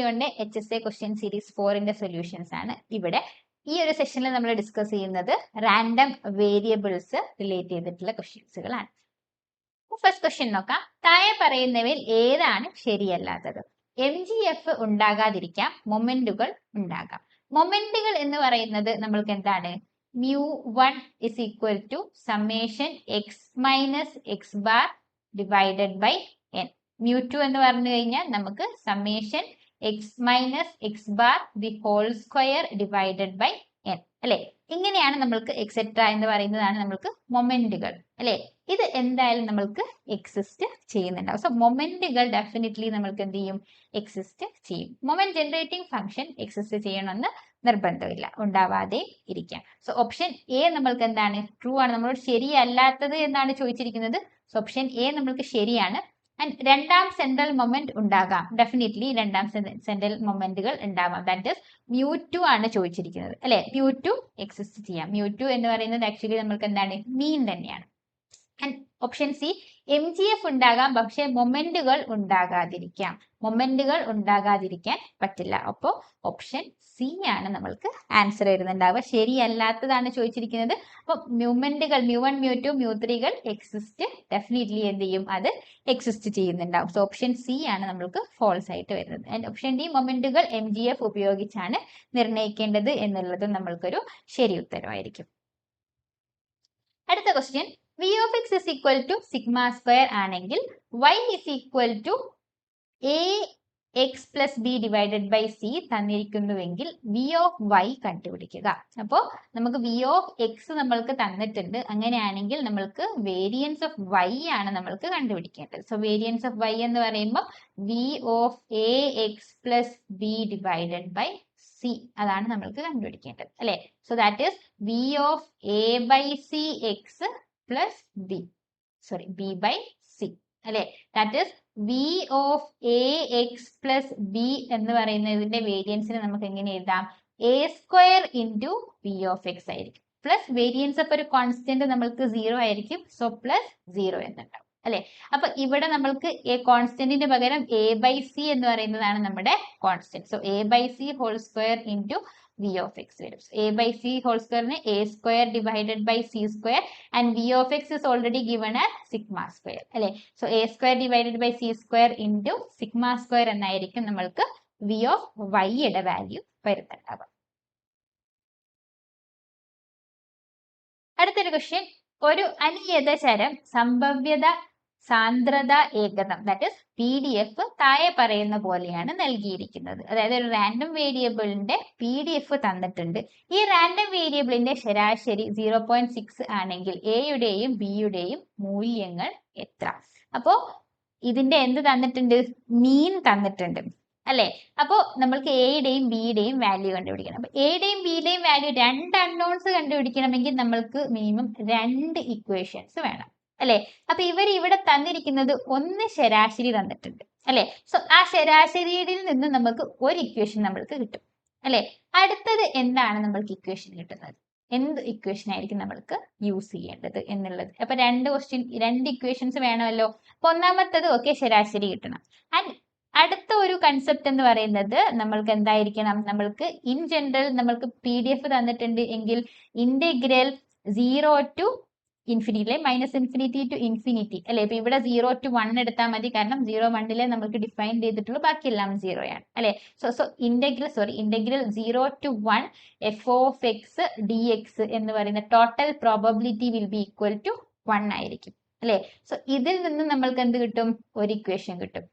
സിഒന്റെ H S A question series ഫോറിന്റെ solutions ആണ് ഇവിടെ ഈ ഒരു സെഷനിൽ നമ്മൾ ഡിസ്കസ് ചെയ്യുന്നത് റാൻഡം വേരിയബിൾസ് റിലേറ്റ് ചെയ്തിട്ടുള്ള ക്വസ്റ്റ്യൻസുകളാണ് ഫസ്റ്റ് ക്വസ്റ്റ്യൻ നോക്കാം. താഴെ പറയുന്നവയിൽ ഏതാണ് ശരിയല്ലാത്തത്? എം ജി എഫ് ഉണ്ടാകാതിരിക്കാം മൊമെന്റുകൾ ഉണ്ടാകാം. മൊമെന്റുകൾ എന്ന് പറയുന്നത് നമ്മൾക്ക് എന്താണ്? Mu one is equal to summation X minus X bar divided by N mu two എന്ന് പറഞ്ഞു കഴിഞ്ഞാൽ നമുക്ക് summation X minus X bar the whole square divided by N അല്ലെ? ഇങ്ങനെയാണ് നമ്മൾക്ക് എക്സെട്ര എന്ന് പറയുന്നതാണ് നമ്മൾക്ക് മൊമെന്റുകൾ അല്ലെ? ഇത് എന്തായാലും നമ്മൾക്ക് എക്സിസ്റ്റ് ചെയ്യുന്നുണ്ടാവും സോ മൊമെന്റുകൾ ഡെഫിനറ്റ്ലി നമ്മൾക്ക് എന്ത് ചെയ്യും? എക്സിസ്റ്റ് ചെയ്യും. മൊമെന്റ് ജനറേറ്റിംഗ് ഫംഗ്ഷൻ എക്സിസ്റ്റ് ചെയ്യണമെന്ന് നിർബന്ധമില്ല. ഉണ്ടാവാതെ ഇരിക്കാം. സോ ഓപ്ഷൻ എ നമ്മൾക്ക് എന്താണ്? ട്രൂ ആണ്. നമ്മളോട് ശരിയല്ലാത്തത് എന്നാണ് ചോദിച്ചിരിക്കുന്നത്? സോ ഓപ്ഷൻ എ നമ്മൾക്ക് ശരിയാണ്. ആൻഡ് രണ്ടാം സെൻട്രൽ മൊമെന്റ് ഉണ്ടാകാം. ഡെഫിനറ്റ്ലി രണ്ടാം സെൻട്രൽ മൊമെന്റുകൾ ഉണ്ടാവാം. ദാറ്റ് ഇസ് മ്യൂ ടു ആണ് ചോദിച്ചിരിക്കുന്നത്. അല്ലെ? മ്യൂ ടു എക്സിസ്റ്റ് ചെയ്യാം. മ്യൂ ടു എന്ന് പറയുന്നത് ആക്ച്വലി നമ്മൾക്ക് എന്താണ്? മീൻ തന്നെയാണ്. Option C M G F ഉണ്ടാകാം. പക്ഷെ മൊമെന്റുകൾ ഉണ്ടാകാതിരിക്കാം. മൊമെന്റുകൾ ഉണ്ടാകാതിരിക്കാൻ പറ്റില്ല. അപ്പോൾ ഓപ്ഷൻ സി ആണ് നമ്മൾക്ക് ആൻസർ വരുന്നുണ്ടാവുക. ശരിയല്ലാത്തതാണ് ചോദിച്ചിരിക്കുന്നത്. അപ്പോൾ മ്യൂമെന്റുകൾ mu one mu two mu ത്രീകൾ exist definitely എന്ത് ചെയ്യും? അത് എക്സിസ്റ്റ് ചെയ്യുന്നുണ്ടാവും. സോ ഓപ്ഷൻ സി ആണ് നമ്മൾക്ക് ഫോൾസ് ആയിട്ട് വരുന്നത്. ആൻഡ് ഓപ്ഷൻ ഡി മൊമെന്റുകൾ എം ജി എഫ് ഉപയോഗിച്ചാണ് നിർണയിക്കേണ്ടത് എന്നുള്ളത് നമ്മൾക്കൊരു ശരി ഉത്തരവായിരിക്കും അടുത്ത question V of X is equal to sigma square ആണെങ്കിൽ Y is equal to A X plus B divided by C തന്നിരിക്കുന്നുവെങ്കിൽ V of Y കണ്ടുപിടിക്കുക. അപ്പോൾ നമുക്ക് വി ഓഫ് എക്സ് നമ്മൾക്ക് തന്നിട്ടുണ്ട്. അങ്ങനെയാണെങ്കിൽ നമ്മൾക്ക് വേരിയൻസ് ഓഫ് വൈ ആണ് നമ്മൾക്ക് കണ്ടുപിടിക്കേണ്ടത്. സോ വേരിയൻസ് ഓഫ് വൈ എന്ന് പറയുമ്പോൾ V of A X plus B divided by C അതാണ് നമ്മൾക്ക് കണ്ടുപിടിക്കേണ്ടത്. അല്ലെ? So that is V of A by C X plus B sorry B by C അല്ലെ? That is V of A X plus B എന്ന് പറയുന്ന ഇതിന്റെ വേരിയൻസിന് നമുക്ക് എങ്ങനെ എഴുതാം? A square into V of X ആയിരിക്കും. പ്ലസ് വേരിയൻസ് അപ്പൊ ഒരു കോൺസ്റ്റന്റ് നമ്മൾക്ക് സീറോ ആയിരിക്കും. സോ പ്ലസ് സീറോ എന്നുണ്ടാവും അല്ലെ? അപ്പൊ ഇവിടെ നമ്മൾക്ക് എ കോൺസ്റ്റന്റിന് പകരം എ ബൈ സി എന്ന് പറയുന്നതാണ് നമ്മുടെ constant so A by C whole square into V of X വരും. എ ബൈ സി ഹോൾ സ്ക്വയറിന് A square divided by C square and V of X is already given sigma square അല്ലെ? So A square divided by C square into sigma square എന്നായിരിക്കും നമ്മൾക്ക് V of വൈയുടെ value വരുന്നുണ്ടാവുക അടുത്തൊരു question ഒരു അനിയത ചരം സംഭവ്യത സാന്ദ്രത ഏകതം that is P D F താഴെ പറയുന്ന പോലെയാണ് നൽകിയിരിക്കുന്നത്. അതായത് ഒരു റാൻഡം വേരിയബിളിന്റെ പി ഡി എഫ് തന്നിട്ടുണ്ട്. ഈ റാൻഡം വേരിയബിളിന്റെ ശരാശരി സീറോ പോയിന്റ് സിക്സ് ആണെങ്കിൽ എയുടെയും ബിയുടെയും മൂല്യങ്ങൾ എത്ര? അപ്പോ ഇതിന്റെ എന്ത് തന്നിട്ടുണ്ട്? മീൻ തന്നിട്ടുണ്ട്. അല്ലെ? അപ്പോ നമ്മൾക്ക് എയുടെയും ബിയുടെയും വാല്യൂ കണ്ടുപിടിക്കണം. അപ്പൊ എയുടെയും ബിയുടെയും വാല്യൂ രണ്ട് അൺനോൺസ് കണ്ടുപിടിക്കണമെങ്കിൽ നമ്മൾക്ക് മിനിമം രണ്ട് ഇക്വേഷൻസ് വേണം. അല്ലെ? അപ്പൊ ഇവർ ഇവിടെ തന്നിരിക്കുന്നത് ഒന്ന് ശരാശരി തന്നിട്ടുണ്ട്. അല്ലെ? സോ ആ ശരാശരിയിൽ നിന്ന് നമുക്ക് ഒരു ഇക്വേഷൻ നമ്മൾക്ക് കിട്ടും. അല്ലെ? അടുത്തത് എന്താണ് നമ്മൾക്ക് ഇക്വേഷൻ കിട്ടുന്നത്? എന്ത് ഇക്വേഷൻ ആയിരിക്കും നമ്മൾക്ക് യൂസ് ചെയ്യേണ്ടത് എന്നുള്ളത്. അപ്പൊ രണ്ട് ക്വസ്റ്റ്യൻ രണ്ട് ഇക്വേഷൻസ് വേണമല്ലോ. അപ്പൊ ഒന്നാമത്തത് ഒക്കെ ശരാശരി കിട്ടണം. ആൻഡ് അടുത്ത ഒരു കൺസെപ്റ്റ് എന്ന് പറയുന്നത് നമ്മൾക്ക് എന്തായിരിക്കണം? നമ്മൾക്ക് ഇൻ ജനറൽ നമ്മൾക്ക് പി ഡി എഫ് തന്നിട്ടുണ്ട് എങ്കിൽ ഇന്റഗ്രൽ സീറോ ടു ഇൻഫിനിറ്റി അല്ലെ മൈനസ് ഇൻഫിനിറ്റി ടു ഇൻഫിനിറ്റി അല്ലെ? ഇപ്പൊ ഇവിടെ സീറോ ടു വൺ എടുത്താൽ മതി. കാരണം സീറോ വണ്ണിലെ നമുക്ക് ഡിഫൈൻ ചെയ്തിട്ടുള്ളൂ. ബാക്കിയെല്ലാം സീറോ ആണ് അല്ലെ? So so integral sorry integral zero to one F of X D X എന്ന് പറയുന്ന total probability will be equal to one ആയിരിക്കും. അല്ലെ? സോ ഇതിൽ നിന്ന് നമ്മൾക്ക് എന്ത് കിട്ടും? ഒരു ഇക്വേഷൻ കിട്ടും.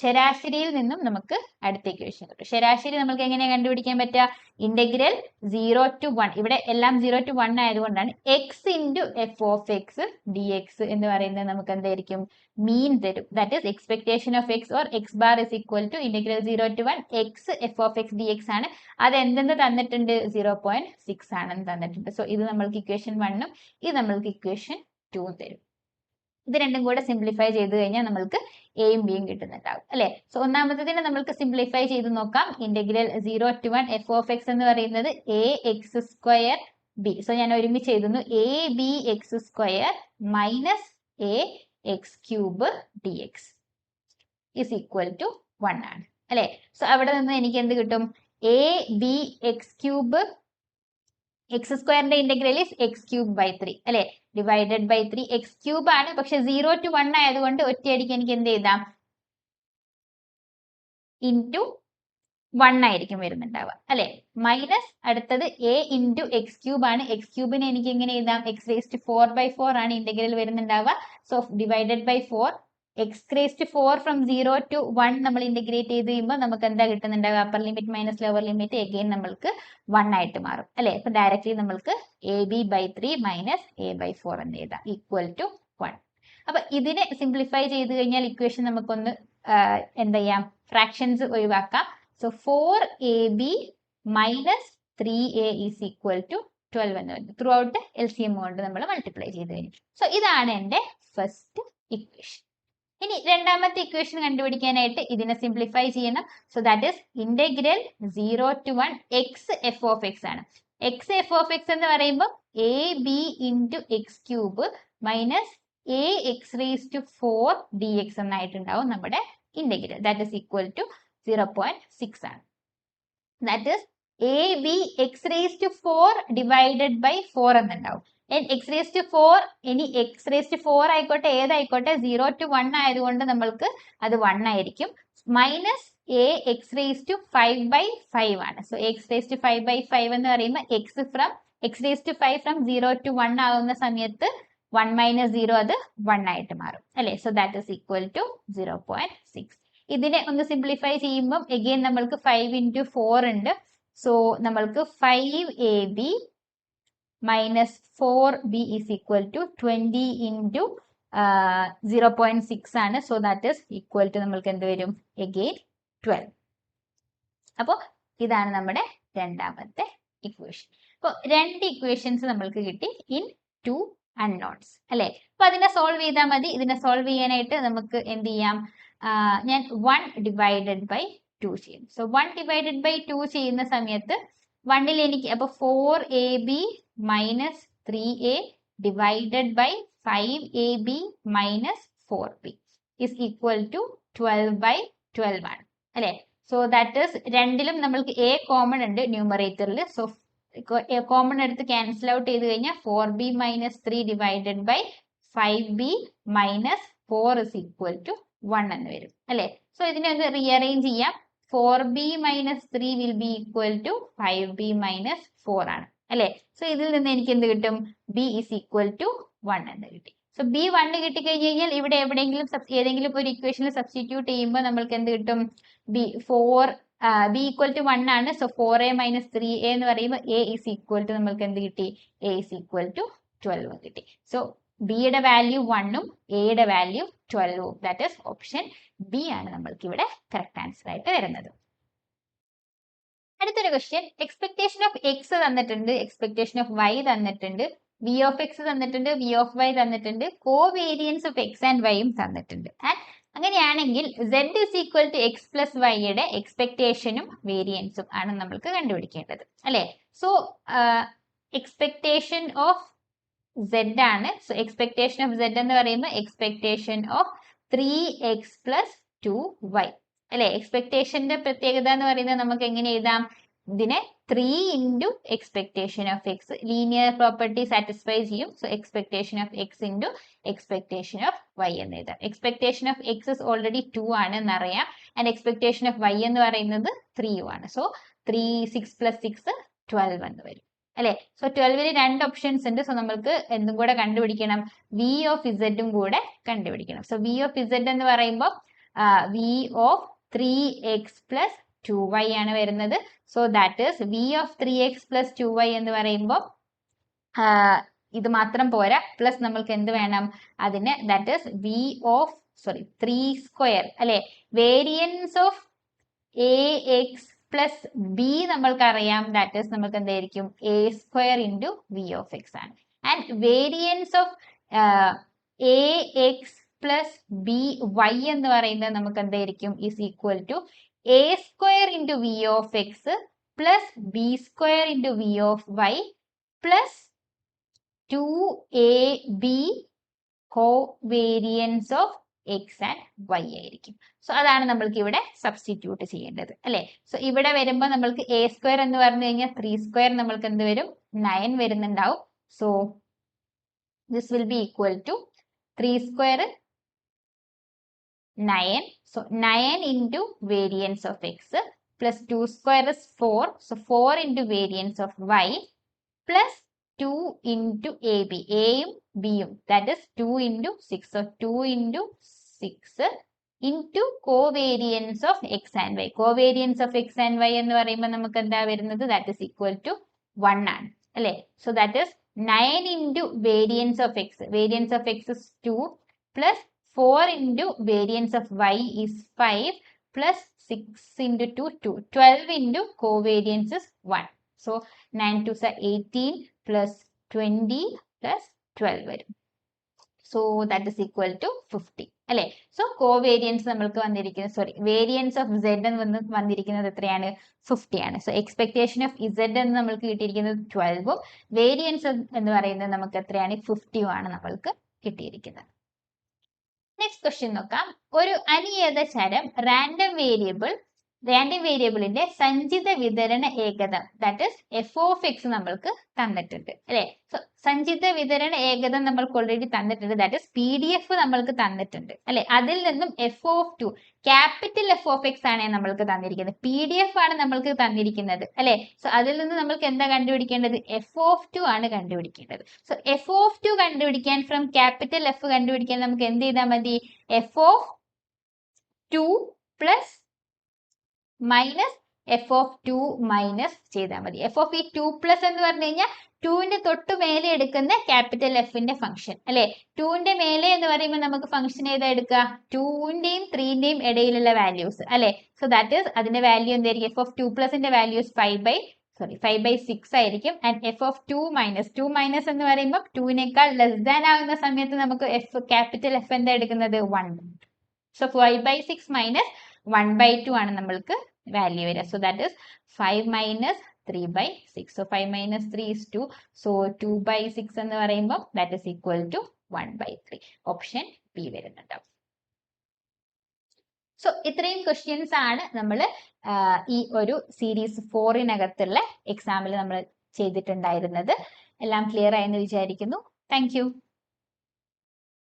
ശരാശരിയിൽ നിന്നും നമുക്ക് അടുത്ത ഇക്വേഷൻ കിട്ടും. ശരാശരി നമുക്ക് എങ്ങനെ കണ്ടുപിടിക്കാൻ പറ്റുക? ഇന്റഗ്രൽ സീറോ ടു വൺ ഇവിടെ എല്ലാം സീറോ ടു വൺ ആയതുകൊണ്ടാണ് X into F of X D X എന്ന് പറയുന്നത് നമുക്ക് എന്തായിരിക്കും? മീൻ തരും. That is expectation of X or X bar is equal to integral zero to one X F of X D X ആണ്. അത് എന്തെന്ന് തന്നിട്ടുണ്ട്? സീറോ പോയിന്റ് സിക്സ് ആണെന്ന് തന്നിട്ടുണ്ട്. സോ ഇത് നമ്മൾക്ക് ഇക്വേഷൻ വണ്ണും ഇത് നമ്മൾക്ക് ഇക്വേഷൻ ടൂ തരും. ഇത് രണ്ടും കൂടെ സിംപ്ലിഫൈ ചെയ്ത് കഴിഞ്ഞാൽ നമ്മൾക്ക് എയും ബിയും കിട്ടുന്നുണ്ടാവും അല്ലെ? സോ ഒന്നാമത്തേതിനെ നമ്മൾക്ക് സിംപ്ലിഫൈ ചെയ്ത് നോക്കാം. Integral zero to one F of X എന്ന് പറയുന്നത് A X square B so ഞാൻ ഒരുമിച്ച് എഴുതുന്നു. A B X square minus A X cube D X is equal to one ആണ് അല്ലെ? സോ അവിടെ നിന്ന് എനിക്ക് എന്ത് കിട്ടും? A B X cube X സ്ക്വയറിന്റെ integral is X cube by three അല്ലെ? Divided by three X cube ആണ്. പക്ഷെ സീറോ ടു വൺ ആയതുകൊണ്ട് ഒറ്റയടിക്ക് എനിക്ക് എന്ത് ചെയ്താം ഇന്റു വൺ ആയിരിക്കും വരുന്നുണ്ടാവുക. അല്ലെ? മൈനസ് അടുത്തത് എ ഇന്റു എക്സ് ക്യൂബ് ആണ്. എക്സ് ക്യൂബിനെ എനിക്ക് എങ്ങനെ എഴുതാം? X raised four by four ആണ് integral വരുന്നുണ്ടാവുക. So divided by four X raised four from zero to one നമ്മൾ ഇന്റഗ്രേറ്റ് ചെയ്ത് കഴിയുമ്പോൾ നമുക്ക് എന്താ കിട്ടുന്നുണ്ടാവുക upper limit minus lower limit again നമ്മൾക്ക് വൺ ആയിട്ട് മാറും. അല്ലെ? അപ്പൊ ഡയറക്റ്റ്ലി നമ്മൾക്ക് A B by three minus A by four എന്ന് എഴുതാം. ഈക്വൽ ടു വൺ അപ്പൊ ഇതിനെ സിംപ്ലിഫൈ ചെയ്ത് കഴിഞ്ഞാൽ ഇക്വേഷൻ നമുക്കൊന്ന് എന്താ ചെയ്യാം? ഫ്രാക്ഷൻസ് ഒഴിവാക്കാം. So four A B minus three A is equal to twelve എന്ന് പറയുന്നത് through out L C M കൊണ്ട് നമ്മൾ മൾട്ടിപ്ലൈ ചെയ്ത് കഴിഞ്ഞു. സോ ഇതാണ് എന്റെ ഫസ്റ്റ് ഇക്വേഷൻ ഇനി രണ്ടാമത്തെ ഇക്വേഷൻ കണ്ടുപിടിക്കാനായിട്ട് ഇതിനെ സിംപ്ലിഫൈ ചെയ്യണം. So that is integral zero to one X F of X ആണ്. എക്സ് എഫ് ഓഫ് എക്സ് എന്ന് പറയുമ്പോൾ A B into X cube minus A X raise to four D X എന്നായിട്ടുണ്ടാവും നമ്മുടെ integral that is equal to zero point six ആണ്. That is A B X raise to four divided by four എന്നുണ്ടാവും. X raise to four ഇനി X raise to four ആയിക്കോട്ടെ ഏതായിക്കോട്ടെ zero to one ആയതുകൊണ്ട് നമ്മൾക്ക് അത് one ആയിരിക്കും. Minus A X raise to five by five ആണ്. So X raise to five by five എന്ന് പറയുമ്പോൾ X from X raise to five from zero to one ആവുന്ന സമയത്ത് വൺ മൈനസ് സീറോ അത് വൺ ആയിട്ട് മാറും. അല്ലെ? So that is equal to zero point six ഇതിനെ ഒന്ന് സിംപ്ലിഫൈ ചെയ്യുമ്പോൾ എഗെയിൻ നമ്മൾക്ക് ഫൈവ് ഇന്റു ഫോർ ഉണ്ട്. സോ നമ്മൾക്ക് five A B minus four B is equal to twenty into zero point six ആണ്. So that is equal to നമ്മൾക്ക് എന്ത് വരും? എഗെയിൻ ട്വൽവ് അപ്പോൾ ഇതാണ് നമ്മുടെ രണ്ടാമത്തെ ഇക്വേഷൻ അപ്പോൾ രണ്ട് ഇക്വേഷൻസ് നമ്മൾക്ക് കിട്ടി ഇൻ ടു അൺനോൺസ് അല്ലേ? അപ്പൊ അതിനെ സോൾവ് ചെയ്താൽ മതി. ഇതിനെ സോൾവ് ചെയ്യാനായിട്ട് നമുക്ക് എന്ത് ചെയ്യാം? ഞാൻ വൺ ഡിവൈഡഡ് ബൈ ടു ചെയ്യും. So one divided by two ചെയ്യുന്ന സമയത്ത് വണ്ണിൽ എനിക്ക് അപ്പൊ four A B minus three A divided by five A B minus four B is equal to twelve by twelve ആണ്. അല്ലെ? സോ ദാറ്റ് ഇസ് രണ്ടിലും നമ്മൾക്ക് എ കോമൺ ഉണ്ട് ന്യൂമറേറ്ററിൽ സോ കോമൺ എടുത്ത് ക്യാൻസൽ ഔട്ട് ചെയ്ത് കഴിഞ്ഞാൽ four B minus three divided by five B minus four is equal to one എന്ന് വരും. അല്ലെ? സോ ഇതിനെ ഒന്ന് റീഅറേഞ്ച് ചെയ്യാം. Four B minus three will be equal to five B minus four ആണ്. അല്ലെ? സോ ഇതിൽ നിന്ന് എനിക്ക് എന്ത് കിട്ടും? B is equal to one എന്ന് കിട്ടി. സോ ബി വണ്ണ് കിട്ടിക്കഴിഞ്ഞ് കഴിഞ്ഞാൽ ഇവിടെ എവിടെയെങ്കിലും ഏതെങ്കിലും ഒരു ഇക്വേഷനിൽ സബ്സ്റ്റിറ്റ്യൂട്ട് ചെയ്യുമ്പോൾ നമ്മൾക്ക് എന്ത് കിട്ടും? B four B equal to one ആണ്. So four A minus three A എന്ന് പറയുമ്പോൾ എ ഇസ് ഈക്വൽ ടു നമ്മൾക്ക് എന്ത് കിട്ടി? A is equal to twelve കിട്ടി. സോ ബിയുടെ വാല്യൂ വണ്ണും എയുടെ വാല്യൂ ട്വൽവും ദാറ്റ് ഇസ് ഓപ്ഷൻ ബി ആണ് നമ്മൾക്ക് ഇവിടെ കറക്റ്റ് ആൻസർ ആയിട്ട് വരുന്നത്. അടുത്തൊരു ക്വസ്റ്റ്യൻ എക്സ്പെക്ടേഷൻ ഓഫ് എക്സ് തന്നിട്ടുണ്ട്. എക്സ്പെക്ടേഷൻ ഓഫ് വൈ തന്നിട്ടുണ്ട്. വി ഓഫ് എക്സ് തന്നിട്ടുണ്ട്. വി ഓഫ് വൈ തന്നിട്ടുണ്ട്. Covariance of X and വൈയും തന്നിട്ടുണ്ട്. ആൻഡ് അങ്ങനെയാണെങ്കിൽ Z is equal to X plus വൈയുടെ എക്സ്പെക്ടേഷനും വേരിയൻസും ആണ് നമ്മൾക്ക് കണ്ടുപിടിക്കേണ്ടത്. അല്ലെ? സോ എക്സ്പെക്ടേഷൻ ഓഫ് സെഡ് ആണ്. സോ എക്സ്പെക്ടേഷൻ ഓഫ് സെഡ് എന്ന് പറയുമ്പോൾ expectation of three X plus two Y അല്ലെ? എക്സ്പെക്ടേഷന്റെ പ്രത്യേകത എന്ന് പറയുന്നത് നമുക്ക് എങ്ങനെ എഴുതാം? ഇതിനെ three into expectation of X linear property satisfy ചെയ്യും. So expectation of X into expectation of Y എന്ന് എഴുതാം. Expectation of X is already two ആണ് എന്നറിയാം. ആൻഡ് എക്സ്പെക്ടേഷൻ ഓഫ് വൈ എന്ന് പറയുന്നത് ത്രീയും ആണ്. So three six plus six twelve എന്ന് വരും. അല്ലെ? സോ ട്വൽവിന് രണ്ട് ഓപ്ഷൻസ് ഉണ്ട്. സോ നമ്മൾക്ക് എന്തും കൂടെ കണ്ടുപിടിക്കണം. വി ഓഫ് ഇസഡും കൂടെ കണ്ടുപിടിക്കണം. സോ വി ഓഫ് ഇസഡ് എന്ന് പറയുമ്പോൾ V of three X plus two Y ആണ് വരുന്നത്. So that is V of three X plus two Y എന്ന് പറയുമ്പോൾ ഇത് മാത്രം പോരാ. പ്ലസ് നമ്മൾക്ക് എന്ത് വേണം? അതിന് that is V of sorry three square അല്ലെ? Variance of A X plus B നമ്മൾക്ക് അറിയാം ദാറ്റ് ഈസ് നമ്മൾക്ക് എന്തായിരിക്കും A square into V of X ആണ്. And variance of A X plus B Y എന്ന് പറയുന്നത് നമുക്ക് എന്തായിരിക്കും? Is equal to A square into V of X plus B square into V of Y plus two A B covariance of X and Y ആയിരിക്കും. So അതാണ് നമ്മൾക്ക് ഇവിടെ substitute ചെയ്യേണ്ടത് അല്ലെ? സോ ഇവിടെ വരുമ്പോൾ നമ്മൾക്ക് എ സ്ക്വയർ എന്ന് പറഞ്ഞു കഴിഞ്ഞാൽ ത്രീ സ്ക്വയർ നമ്മൾക്ക് എന്ത് വരും? Nine വരുന്നുണ്ടാവും. So this will be equal to three square nine so nine into variance of X plus two square is four so four into variance of Y plus two into A B എയും ബിയും that is two into six so two into six into covariance of X and Y covariance of X and Y എന്ന് പറയുമ്പോൾ നമുക്ക് എന്താ വരുന്നത്? That is equal to one ആണ്. അല്ലേ? So that is nine into variance of X variance of X is two plus four into variance of Y is five plus six into two two twelve into covariance is one so nine two സ eighteen plus twenty plus twelve വരും. So that is equal to fifty അല്ലെ? So covariance നമ്മൾക്ക് വന്നിരിക്കുന്നത് sorry variance of Z എന്ന് വന്ന് വന്നിരിക്കുന്നത് എത്രയാണ്? Fifty ആണ്. സോ എക്സ്പെക്ടേഷൻ ഓഫ് ഇസഡ് എന്ന് നമ്മൾക്ക് കിട്ടിയിരിക്കുന്നത് ട്വൽവും വേരിയൻസ് എന്ന് പറയുന്നത് നമുക്ക് എത്രയാണ്? ഫിഫ്റ്റിയും ആണ് നമ്മൾക്ക് കിട്ടിയിരിക്കുന്നത്. നെക്സ്റ്റ് ക്വസ്റ്റ്യൻ നോക്കാം. ഒരു അനിയത ചരം റാൻഡം വേരിയബിൾ റാൻഡം വേരിയബിളിന്റെ സഞ്ചിത വിതരണ ഏകതം that is F of X നമ്മൾക്ക് തന്നിട്ടുണ്ട്. അല്ലെ? സഞ്ചിത വിതരണ ഏകതം നമ്മൾക്ക് ഓൾറെഡി തന്നിട്ടുണ്ട്. That is P D F നമ്മൾക്ക് തന്നിട്ടുണ്ട്. അല്ലെ? അതിൽ നിന്നും F of two capital F of X ആണ് നമ്മൾക്ക് തന്നിരിക്കുന്നത്. പി ഡി എഫ് ആണ് നമ്മൾക്ക് തന്നിരിക്കുന്നത്. അല്ലെ? സോ അതിൽ നിന്ന് നമ്മൾക്ക് എന്താ കണ്ടുപിടിക്കേണ്ടത്? എഫ് ഓഫ് ടു ആണ് കണ്ടുപിടിക്കേണ്ടത്. സോ എഫ് ഓഫ് ടു കണ്ടുപിടിക്കാൻ ഫ്രം ക്യാപിറ്റൽ എഫ് കണ്ടുപിടിക്കാൻ നമുക്ക് എന്ത് ചെയ്താൽ മതി? F of two plus minus F of two minus ചെയ്താൽ മതി. എഫ് ഓഫ് ഈ ടു പ്ലസ് എന്ന് പറഞ്ഞു കഴിഞ്ഞാൽ ടുവിന്റെ തൊട്ട് മേലെ എടുക്കുന്ന ക്യാപിറ്റൽ എഫിന്റെ ഫംഗ്ഷൻ അല്ലെ? ടുവിന്റെ മേലെ എന്ന് പറയുമ്പോൾ നമുക്ക് ഫംഗ്ഷൻ ഏതാ എടുക്കുക ടുവിന്റെയും ത്രീന്റെയും ഇടയിലുള്ള വാല്യൂസ് അല്ലെ? സോ ദാറ്റ് ഈസ് അതിന്റെ വാല്യൂ എന്തായിരിക്കും? F of two പ്ലസിന്റെ values five by sorry five by six ആയിരിക്കും. And F of two minus two minus എന്ന് പറയുമ്പോൾ ടുവിനേക്കാൾ ലെസ് ദാൻ ആകുന്ന സമയത്ത് നമുക്ക് എഫ് ക്യാപിറ്റൽ എഫ് എന്താ എടുക്കുന്നത്? One so five by six minus one by two ആണ് നമ്മൾക്ക് വാല്യൂ വരിക so that is five minus three by six so five minus three is two so two by six എന്ന് പറയുമ്പോൾ that is equal to one by three option B വരുന്നുണ്ടാവും so ഇത്രയും questions ആണ് നമ്മൾ ഈ ഒരു സീരീസ് ഫോറിനകത്തുള്ള എക്സാമിൽ നമ്മൾ ചെയ്തിട്ടുണ്ടായിരുന്നത്. എല്ലാം ക്ലിയർ ആയെന്ന് വിചാരിക്കുന്നു. താങ്ക്